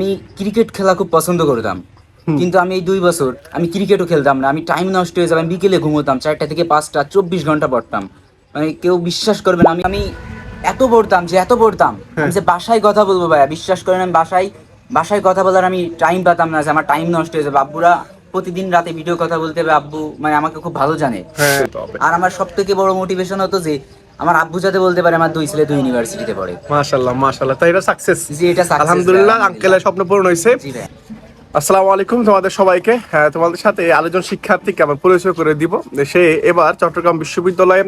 আমি ক্রিকেট খেলা খুব পছন্দ করতাম। কিন্তু আমি এই দুই বছর আমি ক্রিকেটও খেলতাম না। আমি টাইম নষ্ট হয়ে যাবে আমি বিকেলে ঘুমোতাম চারটা থেকে পাঁচটা চব্বিশ ঘণ্টা পড়তাম। মানে কেউ বিশ্বাস করবে না আমি আমি এত পড়তাম যে এত পড়তাম। আমি যে বাসায় কথা বলব ভাইয়া বিশ্বাস করেন আমি বাসায় বাসায় কথা বলার আমি টাইম পেতাম না যে আমার টাইম নষ্ট হয়ে যাবে। আব্বুরা প্রতিদিন রাতে ভিডিও কথা বলতে হবে আব্বু মানে আমাকে খুব ভালো জানে। হ্যাঁ। আর আমার সব থেকে বড় মোটিভেশন হতো যে আমার আব্বু যাতে বলতে পারে আমার দুই ছেলে দুই ইউনিভার্সিটিতে পড়ে। মাশাল্লাহ মাশাল্লাহ তাই এটা সাকসেস জি এটা success, আলহামদুলিল্লাহ আঙ্কেলের স্বপ্ন পূরণ হয়েছে। জি ভাই। আসসালামু আলাইকুম তোমাদের সবাইকে। হ্যাঁ তোমাদের সাথে আরেকজন শিক্ষার্থীকে আমি পরিচয় করে দিব। সে এবার চট্টগ্রাম বিশ্ববিদ্যালয়ে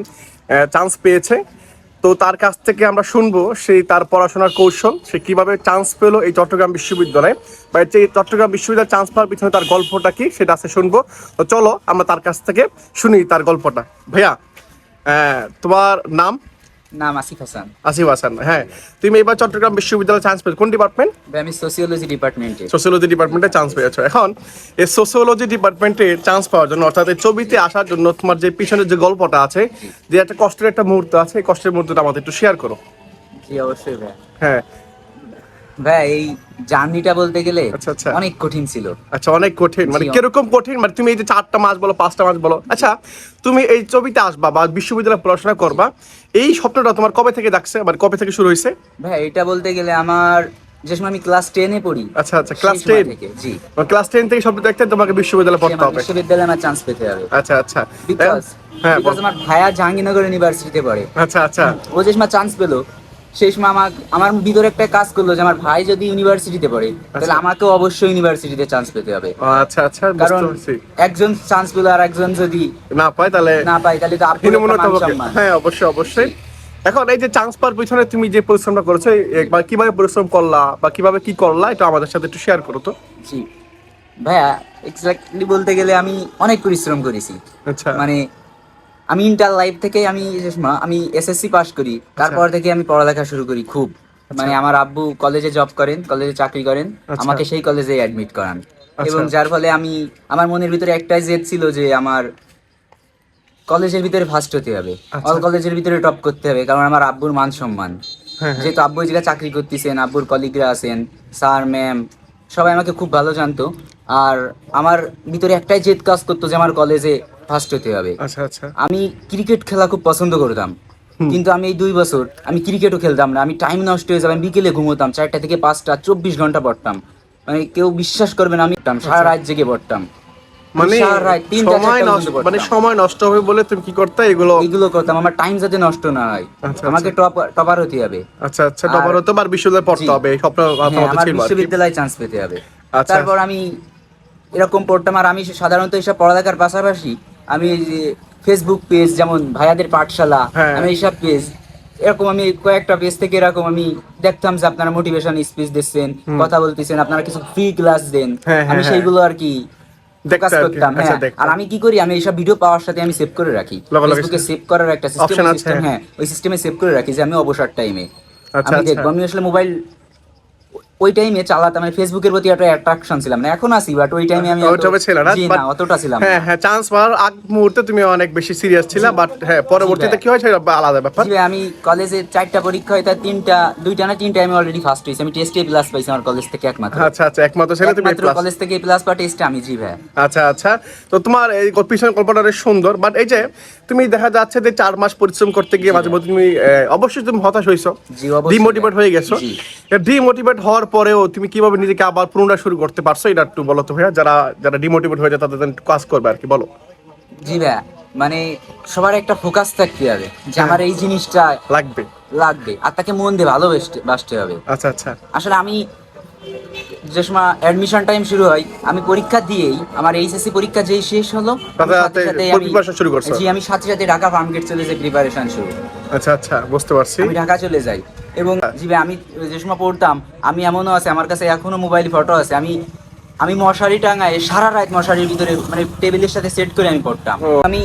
চান্স পেয়েছে। তো তার কাছ থেকে আমরা শুনব সেই তার পড়াশোনার কৌশল সে কীভাবে চান্স পেল এই চট্টগ্রাম বিশ্ববিদ্যালয়ে বা এই চট্টগ্রাম বিশ্ববিদ্যালয়ে চান্স পাওয়ার পিছনে তার গল্পটা কি সেটা আছে শুনব। তো চলো আমরা তার কাছ থেকে শুনি তার গল্পটা। ভাইয়া তোমার নাম? নাম আসিফ হাসান। আসিফ হাসান হ্যাঁ। তুমি এবার চট্টগ্রাম বিশ্ববিদ্যালয়ে চান্স পেয়েছ। কোন ডিপার্টমেন্ট আমি সোসিওলজি ডিপার্টমেন্টে সোসিওলজি ডিপার্টমেন্টে চান্স পেয়েছ। এখন এই সোসিওলজি ডিপার্টমেন্টে চান্স পাওয়ার জন্য অর্থাৎ এই ছবিতে আসার জন্য তোমার যে পিছনে যে গল্পটা আছে যে একটা কষ্টের একটা মুহূর্ত আছে এই কষ্টের মুহূর্তটা আমাদের একটু শেয়ার করো। জি অবশ্যই ভাই হ্যাঁ ভাই এই জার্নিটা বলতে গেলে আচ্ছা, আচ্ছা। অনেক কঠিন ছিল। আচ্ছা অনেক কঠিন। মানে কীরকম কঠিন? মানে তুমি এই যে চারটা মাস বলো পাঁচটা মাস বলো। আচ্ছা তুমি এই ছবিতে আসবা বা বিশ্ববিদ্যালয়ে পড়াশোনা করবা। এই স্বপ্নটা তোমার কবে থেকে ডাকছে মানে কবে থেকে শুরু হয়েছে? ভাই এটা বলতে গেলে আমার যে সময় আমি ক্লাস টেনে পড়ি আচ্ছা আচ্ছা ক্লাস টেন। থেকে, জি। ক্লাস টেন থেকে স্বপ্ন দেখতে তোমাকে বিশ্ববিদ্যালয়ে পড়তে হবে। বিশ্ববিদ্যালয়ে আমার চান্স পেতে হবে। আচ্ছা আচ্ছা। হ্যাঁ আমার ভাইয়া জাহাঙ্গীরনগর ইউনিভার্সিটিতে পড়ে। আচ্ছা আচ্ছা। ও যে সময় চান্স পেল সেই সময় আমার আমার ভিতরে একটা কাজ করল যে আমার ভাই যদি ইউনিভার্সিটিতে পড়ে তাহলে আচ্ছা। আমাকেও অবশ্যই ইউনিভার্সিটিতে চান্স পেতে হবে। আচ্ছা আচ্ছা কারণ একজন চান্স পেল আর একজন যদি না পায় তাহলে না পায় তাহলে তো হবে। হ্যাঁ অবশ্যই অবশ্যই। এখন এই যে চান্স পাওয়ার পিছনে তুমি যে পরিশ্রমটা করেছ বা কীভাবে পরিশ্রম করলা বা কীভাবে কি করলা এটা আমাদের সাথে একটু শেয়ার করো তো। জি। ভাইয়া এক্স্যাক্টলি বলতে গেলে আমি অনেক পরিশ্রম করেছি। আচ্ছা। মানে আমি ইন্টার লাইফ থেকে আমি আমি এসএসসি পাস করি। তারপর থেকে আমি পড়ালেখা শুরু করি খুব। মানে আমার আব্বু কলেজে জব করেন কলেজে চাকরি করেন আচ্ছা। আমাকে সেই কলেজে অ্যাডমিট করান। আচ্ছা। এবং যার ফলে আমি আমার মনের ভিতরে একটাই জেদ ছিল যে আমার কলেজের ভিতরে ফার্স্ট হতে হবে। আচ্ছা। অল কলেজের ভিতরে টপ করতে হবে কারণ আমার আব্বুর মান সম্মান। হ্যাঁ হ্যাঁ। যেহেতু আব্বু জায়গায় চাকরি করতেছেন আব্বুর কলিগরা আছেন স্যার ম্যাম সবাই আমাকে খুব ভালো জানতো। আর আমার ভিতরে একটাই জেদ কাজ করতো যে আমার কলেজে ফার্স্ট হতে হবে। আচ্ছা আচ্ছা। আমি ক্রিকেট খেলা খুব পছন্দ করতাম। কিন্তু আমি এই দুই বছর আমি ক্রিকেটও খেলতাম না। আমি টাইম নষ্ট হয়ে যাবে আমি বিকেলে ঘুমোতাম চারটা থেকে পাঁচটা চব্বিশ ঘণ্টা পড়তাম। মানে কেউ বিশ্বাস করবে না আমি পড়তাম, সারা রাত জেগে পড়তাম। মানে সময় মানে সময় নষ্ট হবে বলে তুমি কি করতে? এগুলো এগুলো করতাম আমার টাইম যাতে নষ্ট না হয়। আচ্ছা, আমাকে টপ টপার হতে হবে। আচ্ছা আচ্ছা টপার হতে পার বিশ্ববিদ্যালয়ে পড়তে হবে স্বপ্ন হ্যাঁ, আমার। বিশ্ববিদ্যালয়ে চান্স পেতে হবে। আচ্ছা। তারপর আমি এরকম পড়তাম আর আমি সাধারণত এইসব পড়ালেখার পাশাপাশি আমি ফেসবুক পেজ যেমন ভাইয়াদের পাঠশালা হ্যাঁ। আমি এইসব পেজ এরকম আমি কয়েকটা পেজ থেকে এরকম আমি দেখতাম যে আপনারা মোটিভেশন স্পিচ দিচ্ছেন কথা বলতেছেন আপনারা কিছু ফ্রি ক্লাস দেন হ্যাঁ, হ্যাঁ, আমি। সেইগুলো আর কি করতাম আচ্ছা, হ্যাঁ আর আমি কি করি আমি এইসব ভিডিও পাওয়ার সাথে আমি সেভ করে রাখি ফেসবুকে সেভ করার একটা সিস্টেম হ্যাঁ। ওই সিস্টেমে সেভ করে রাখি যে আমি অবসর টাইমে আচ্ছা, আমি আচ্ছা। দেখব আমি আসলে মোবাইল ওই টাইমে চালাতাম আমি ফেসবুকের প্রতি একটা অ্যাট্রাকশন ছিলাম। না এখন আছি বাট ওই টাইমে আমি ওইভাবে ছিল না না অতটা ছিলাম হ্যাঁ হ্যাঁ চান্স পাওয়ার আগ মুহূর্তে তুমি অনেক বেশি সিরিয়াস ছিলা বাট হ্যাঁ পরবর্তীতে কি হয় সেটা আলাদা ব্যাপার। জি আমি কলেজে চারটা পরীক্ষা হয় তার তিনটা দুইটা না তিনটা আমি অলরেডি ফার্স্ট হয়েছি। আমি টেস্টে প্লাস পাইছি আমার কলেজ থেকে একমাত্র। আচ্ছা আচ্ছা একমাত্র ছেলে তুমি plus। কলেজ থেকে প্লাস পা টেস্টে আমি জি ভাই। আচ্ছা আচ্ছা তো তোমার এই পিছনের গল্পটা বেশ সুন্দর বাট এই যে তুমি দেখা যাচ্ছে যে চার মাস পরিশ্রম করতে গিয়ে মাঝে মধ্যে তুমি অবশ্যই তুমি হতাশ অবশ্যই। ডিমোটিভেট হয়ে গেছো। জি। ডিমোটিভেট হওয়ার পরেও তুমি কীভাবে নিজেকে আবার পুনরায় শুরু করতে পারছ? এটা একটু বলো তো ভাইয়া যারা যারা ডিমোটিভেট হয়ে যায় তাদের কাজ করবে আর কি বলো। জি ভাইয়া মানে সবার একটা ফোকাস থাকতে হবে যে হ্যাঁ। আমার এই জিনিসটা লাগবে। লাগবে আর তাকে মন দিয়ে ভালোবাসতে বাসতে হবে। আচ্ছা আচ্ছা। আসলে আমি যে সময় অ্যাডমিশন টাইম শুরু হয় আমি পরীক্ষা দিয়েই আমার এইচএসসি পরীক্ষা যেই শেষ হলো সাথে সাথে আমি- শুরু করছ? জি আমি সাথে সাথে ঢাকা ফার্মগেট চলে যাই প্রিপারেশন শুরু। আচ্ছা আচ্ছা বুঝতে পারছি। আমি ঢাকা চলে যাই। এবং জি আমি যে সময় পড়তাম আমি এমনও আছে আমার কাছে এখনও মোবাইল ফটো আছে আমি আমি মশারি টাঙায় সারা রাত মশারির ভিতরে মানে টেবিলের সাথে সেট করে আমি পড়তাম। আমি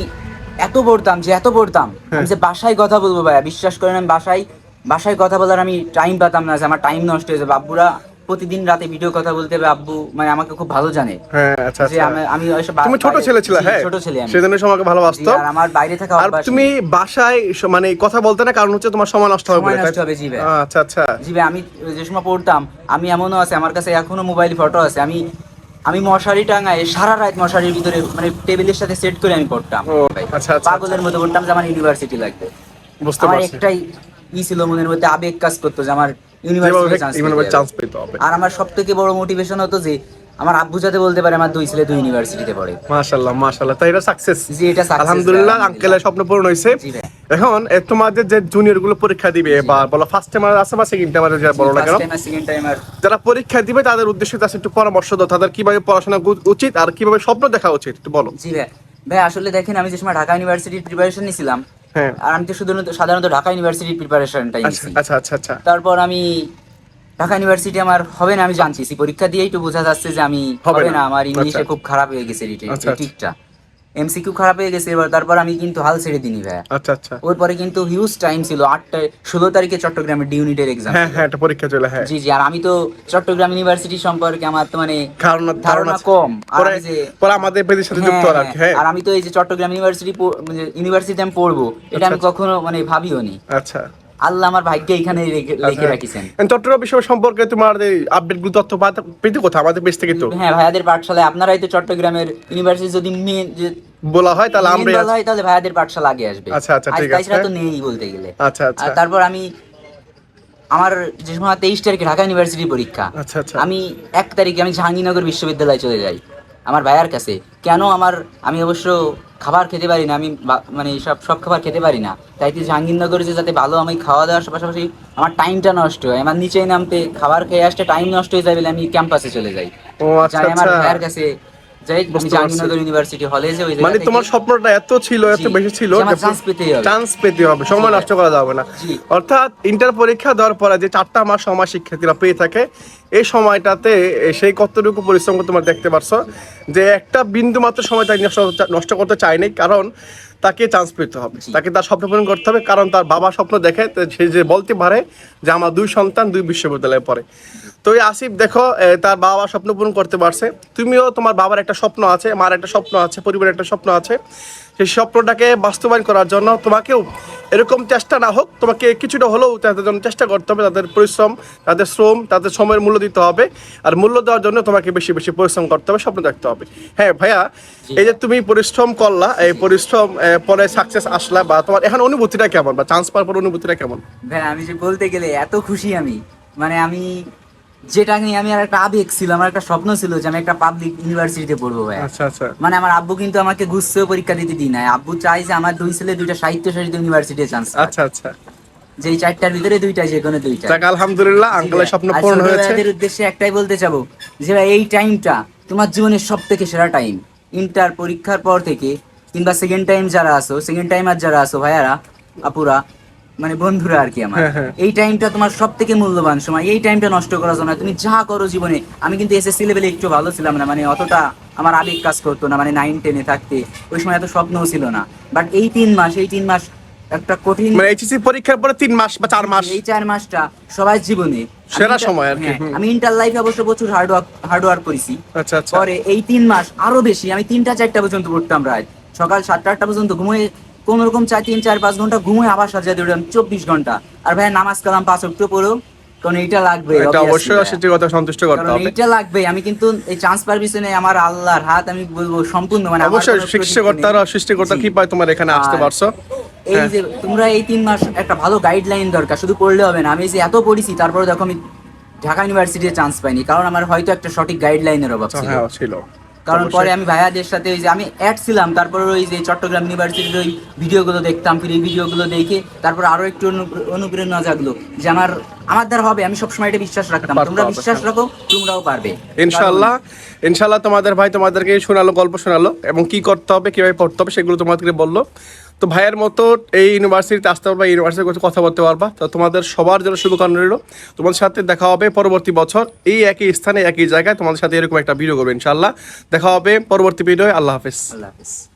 এত পড়তাম যে এত পড়তাম আমি যে বাসায় কথা বলব ভাইয়া বিশ্বাস করেন আমি বাসায় বাসায় কথা বলার আমি টাইম পেতাম না যে আমার টাইম নষ্ট হয়ে যাবে আব্বুরা প্রতিদিন রাতে ভিডিও কথা বলতে হবে আব্বু মানে আমাকে খুব ভালো জানে। হ্যাঁ আচ্ছা যে আচ্ছা। আমি আমি ওইসব তুমি ছোট ছেলে ছিল হ্যাঁ। ছোট ছেলে আমি। সেজন্য তোমাকে জি, ভালোবাসতো। আর আমার বাইরে থাকা আর তুমি বাসায় মানে কথা বলতে না কারণ হচ্ছে তোমার সময় নষ্ট হবে সময় বলে, নষ্ট হবে, জি ভাই। আচ্ছা আচ্ছা। জি ভাই আমি যে সময় পড়তাম আমি এমনও আছে আমার কাছে এখনও মোবাইল ফটো আছে। আমি আমি মশারি টাঙায় সারা রাত মশারির ভিতরে মানে টেবিলের সাথে সেট করে আমি পড়তাম। আচ্ছা, আচ্ছা, পাগলের মতো পড়তাম যে আমার ইউনিভার্সিটি লাগবে বুঝতে পারছি। একটাই ই ছিল মনের মধ্যে আবেগ কাজ করতো যে আমার ইউনিভার্সিটি চান্স পেতে হবে। আর আমার বড় মোটিভেশন হতো যে আমার আব্বু যাতে বলতে পারে আমার দুই ছেলে দুই ইউনিভার্সিটিতে পড়ে। মাশাআল্লাহ মাশাআল্লাহ তাই এটা সাকসেস জি এটা success আলহামদুলিল্লাহ আঙ্কেলের স্বপ্ন পূরণ ভাই। এখন তোমাদের যে জুনিয়রগুলো পরীক্ষা দিবে বা বলো ফার্স্ট টাইম আছে বা সেকেন্ড টাইম যারা সেকেন্ড টাইম আর যারা পরীক্ষা দিবে তাদের উদ্দেশ্যে তার একটু পরামর্শ দাও। তাদের কীভাবে পড়াশোনা উচিত আর কীভাবে স্বপ্ন দেখা উচিত একটু বলো। জি ভাই। ভাই আসলে দেখেন আমি যে সময় ঢাকা ইউনিভার্সিটির প্রিপারেশন নিছিলাম আর আমি তো শুধু সাধারণত ঢাকা ইউনিভার্সিটির প্রিপারেশনটাই আচ্ছা আচ্ছা আচ্ছা আচ্ছা তারপর আমি ঢাকা ইউনিভার্সিটি আমার হবে না আমি জানছি পরীক্ষা দিয়েই তো বোঝা যাচ্ছে যে আমি হবে না। আমার ইংলিশে আচ্ছা। খুব খারাপ হয়ে গেছে। রিটিকটা এমসিকিউ খারাপ হয়ে গেছে এবার তারপর আমি কিন্তু হাল ছেড়ে দিনি ভাই আচ্ছা আচ্ছা। কিন্তু হিউজ টাইম ছিল আটটা ষোলো তারিখে চট্টগ্রামের ডি ইউনিটের এক্সাম হ্যাঁ হ্যাঁ একটা পরীক্ষা চলে হ্যাঁ। জি জি আর আমি তো চট্টগ্রাম ইউনিভার্সিটি সম্পর্কে আমার তো মানে ধারণা ধারণা কম। আর যে পরে আমাদের পেজের সাথে যুক্ত হ্যাঁ, আর হ্যাঁ। আর আমি তো এই যে চট্টগ্রাম ইউনিভার্সিটি ইউনিভার্সিটিতে আমি পড়ব এটা আমি আচ্ছা, কখনো মানে ভাবিও নি। আচ্ছা। আল্লাহ আমার ভাগ্যে এখানে লিখে আচ্ছা। রাখিছেন। চট্টগ্রাম বিশ্ব সম্পর্কে তোমার এই আপডেটগুলো তথ্য পেতে কোথায়? আমাদের পেজ থেকে তো। হ্যাঁ ভাইয়াদের পাঠশালায় আপনারাই তো চট্টগ্রামের ইউনিভার্সিটি যদি মেন যে বলা হয় তাহলে আমরা বলা হয় তাহলে ভাইয়াদের পাঠশালা আগে আসবে। আচ্ছা, আচ্ছা, ঠিক আছে। তো নেই বলতে গেলে। আচ্ছা আচ্ছা। আর তারপর আমি আমার যে সময় তেইশ তারিখে ঢাকা ইউনিভার্সিটি পরীক্ষা আচ্ছা আচ্ছা। আমি এক তারিখে আমি জাহাঙ্গীরনগর বিশ্ববিদ্যালয়ে চলে যাই। আমার ভাইয়ার কাছে। কেন আমার আমি অবশ্য খাবার খেতে পারি না আমি মানে সব সব খাবার খেতে পারি না। তাই তো জাহাঙ্গীরনগরে যে যাতে ভালো আমি খাওয়া দাওয়ার পাশাপাশি আমার টাইমটা নষ্ট হয়। আমার নিচে নামতে খাবার খেয়ে আসতে টাইম নষ্ট হয়ে যাবে আমি ক্যাম্পাসে চলে যাই। ও আচ্ছা আমার ভাইয়ের ভাইয়ার কাছে যাই আমি জাহাঙ্গীরনগর ইউনিভার্সিটি হলে যে ওই মানে তোমার স্বপ্নটা এত ছিল এত বেশি ছিল হবে। চান্স পেতে হবে সময় নষ্ট করা যাবে না। অর্থাৎ ইন্টার পরীক্ষা দেওয়ার পরে যে চারটা মাস সময় শিক্ষার্থীরা পেয়ে থাকে এই সময়টাতে সেই কতটুকু পরিশ্রম তোমার দেখতে পারছ যে একটা বিন্দু মাত্র সময় তাই নষ্ট- নষ্ট করতে চায়নি। কারণ তাকে চান্স পেতে হবে। তাকে তার স্বপ্ন পূরণ করতে হবে কারণ তার বাবা স্বপ্ন দেখে সে যে বলতে পারে যে আমার দুই সন্তান দুই বিশ্ববিদ্যালয়ে পড়ে। তো এই আসিফ দেখো তার বাবা স্বপ্ন পূরণ করতে পারছে। তুমিও তোমার বাবার একটা স্বপ্ন আছে মার একটা স্বপ্ন আছে পরিবারের একটা স্বপ্ন আছে। সেই স্বপ্নটাকে বাস্তবায়ন করার জন্য তোমাকেও এরকম চেষ্টা না হোক তোমাকে কিছুটা হলেও তাদের জন্য চেষ্টা করতে হবে তাদের পরিশ্রম তাদের শ্রম তাদের সময়ের মূল্য দিতে হবে আর মূল্য দেওয়ার জন্য তোমাকে বেশি বেশি পরিশ্রম করতে হবে স্বপ্ন দেখতে হবে। হ্যাঁ ভাইয়া এই যে তুমি পরিশ্রম করলা এই পরিশ্রম পরে সাকসেস আসলা বা তোমার এখন অনুভূতিটা কেমন বা চান্স পাওয়ার পর অনুভূতিটা কেমন? ভাই আমি যে বলতে গেলে এত খুশি আমি। মানে আমি যেটা নিয়ে আমি আর একটা আবেগ ছিল আমার একটা স্বপ্ন ছিল যে আমি একটা পাবলিক ইউনিভার্সিটিতে পড়ব ভাই। আচ্ছা আচ্ছা। মানে আমার আব্বু কিন্তু আমাকে গুচ্ছেও পরীক্ষা দিতে দিই নাই। আব্বু চাই যে আমার দুই ছেলে দুইটা সাহিত্য সাহিত্য ইউনিভার্সিটিতে চান্স আচ্ছা আচ্ছা। যে চারটার ভিতরে দুইটা যে কোনো দুইটা যাক আলহামদুলিল্লাহ আঙ্কেলের স্বপ্ন পূরণ হয়েছে। ভাইয়াদের উদ্দেশ্যে একটাই বলতে চাবো যে ভাই এই টাইমটা তোমার জীবনের সব থেকে সেরা টাইম ইন্টার পরীক্ষার পর থেকে কিংবা সেকেন্ড টাইম যারা আসো সেকেন্ড টাইম আর যারা আসো ভাইয়ারা আপুরা মানে বন্ধুরা আর কি আমার। হ্যাঁ, হ্যাঁ। এই টাইমটা তোমার সব থেকে মূল্যবান সময়। এই টাইমটা নষ্ট করার জন্য তুমি যা করো জীবনে আমি কিন্তু এসএসসি লেভেলে একটু ভালো ছিলাম না মানে অতটা আমার আবেগ কাজ করতো না মানে নাইন টেনে থাকতে। ওই সময় এত স্বপ্নও ছিল না। বাট এই তিন মাস এই তিন মাস একটা কঠিন মানে এইচএসসি পরীক্ষার পরে তিন মাস বা চার মাস। এই চার মাসটা সবার জীবনে। সেরা সময় আর কি, হ্যাঁ, আমি ইন্টার লাইফে অবশ্য প্রচুর হার্ড ওয়ার্ক হার্ড ওয়ার্ক করেছি। আচ্ছা আচ্ছা। পরে এই তিন মাস আরও বেশি আমি তিনটা চারটা পর্যন্ত পড়তাম রাত। সকাল সাতটা আটটা পর্যন্ত ঘুমিয়ে কোন রকম চার তিন চার পাঁচ ঘণ্টা ঘুমিয়ে আবার সাজিয়ে দিলাম চব্বিশ ঘণ্টা। আর ভাই নামাজ কালাম পাঁচ অক্ট পড়ো কারণ লাগবে এটা অবশ্যই। কথা সন্তুষ্ট করতে হবে এইটা লাগবে আমি কিন্তু এই চান্স পার পিছনে আমার আল্লাহর হাত আমি বলব সম্পূর্ণ মানে অবশ্যই সৃষ্টিকর্তার সৃষ্টিকর্তা কি পায় তোমার এখানে আসতে পারছ? এই হ্যাঁ। যে তোমরা এই তিন মাস একটা ভালো গাইডলাইন দরকার শুধু পড়লে হবে না আমি যে এত পড়েছি তারপরে দেখো আমি ঢাকা ইউনিভার্সিটিতে চান্স পাইনি কারণ আমার হয়তো একটা সঠিক গাইডলাইনের অভাব হ্যাঁ ছিল। কারণ পরে আমি ভাইয়াদের সাথে ওই যে আমি অ্যাড ছিলাম তারপরে ওই যে চট্টগ্রাম ইউনিভার্সিটির ওই ভিডিওগুলো দেখতাম ফিরে এই ভিডিওগুলো দেখে তারপর আরও একটু অনু- অনুপ্রেরণা জাগলো যে আমার আমার দ্বারা হবে আমি সবসময় এটা বিশ্বাস রাখতাম। তোমরা বিশ্বাস হ্যাঁ। রাখো তোমরাও পারবে। তোমাদের ভাই তোমাদেরকে শোনালো গল্প শোনালো এবং কি করতে হবে কীভাবে পড়তে হবে সেগুলো তোমাদেরকে বলল। তো ভাইয়ের মতো এই ইউনিভার্সিটিতে আসতে পারবা ইউনিভার্সিটির কথা কথা বলতে পারবা। তো তোমাদের সবার জন্য শুভকামনা রইল। তোমাদের সাথে দেখা হবে পরবর্তী বছর এই একই স্থানে একই জায়গায় তোমাদের সাথে এরকম একটা ভিডিও করবে ইনশাল্লাহ দেখা হবে পরবর্তী ভিডিও আল্লাহ হাফেজ। আল্লাহ হাফিজ।